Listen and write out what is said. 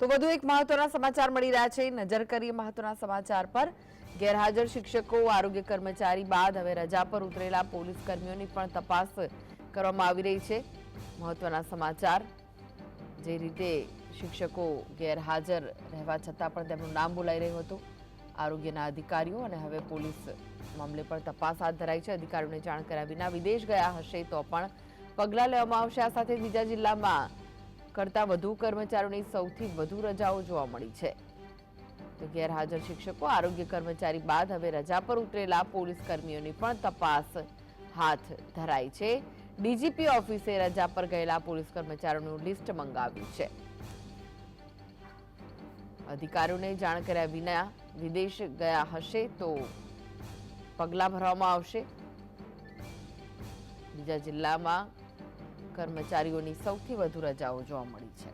તો વધુ એક મહત્વના સમાચાર મળી રહ્યા છે. નજર કરીએ મહત્વના સમાચાર પર. ગેરહાજર શિક્ષકો, આરોગ્ય કર્મચારી બાદ હવે રજા પર ઉતરેલા પોલીસ કર્મીઓની પણ તપાસ કરવામાં આવી રહી છે. મહત્વના સમાચાર. જે રીતે શિક્ષકો ગેરહાજર રહેવા છતાં પણ તેમનું નામ બોલાઈ રહ્યું હતું. આરોગ્યના અધિકારીઓ અને હવે પોલીસ મામલે પણ તપાસ હાથ ધરાઈ છે. અધિકારીઓને જાણ કર્યા વિના વિદેશ ગયા હશે તો પણ પગલાં લેવામાં આવશે. આ સાથે બીજા જિલ્લામાં કરતાં વધુ કર્મચારીઓની સૌથી વધુ રજાઓ જોવા મળી છે. તો ગેરહાજર શિક્ષકો આરોગ્ય કર્મચારી બાદ હવે રજા પર ઉતરેલા પોલીસ કર્મીઓની પણ તપાસ હાથ ધરાઈ છે. ડીજીપી ઓફિસે રજા પર ગયેલા પોલીસ કર્મચારીઓનું લિસ્ટ મંગાવ્યું છે. અધિકારીઓને જાણ કર્યા વિના વિદેશ ગયા હશે તો પગલાં ભરવામાં આવશે. બીજા જિલ્લામાં કર્મચારીઓની સૌથી વધુ રજાઓ જોવા મળી છે.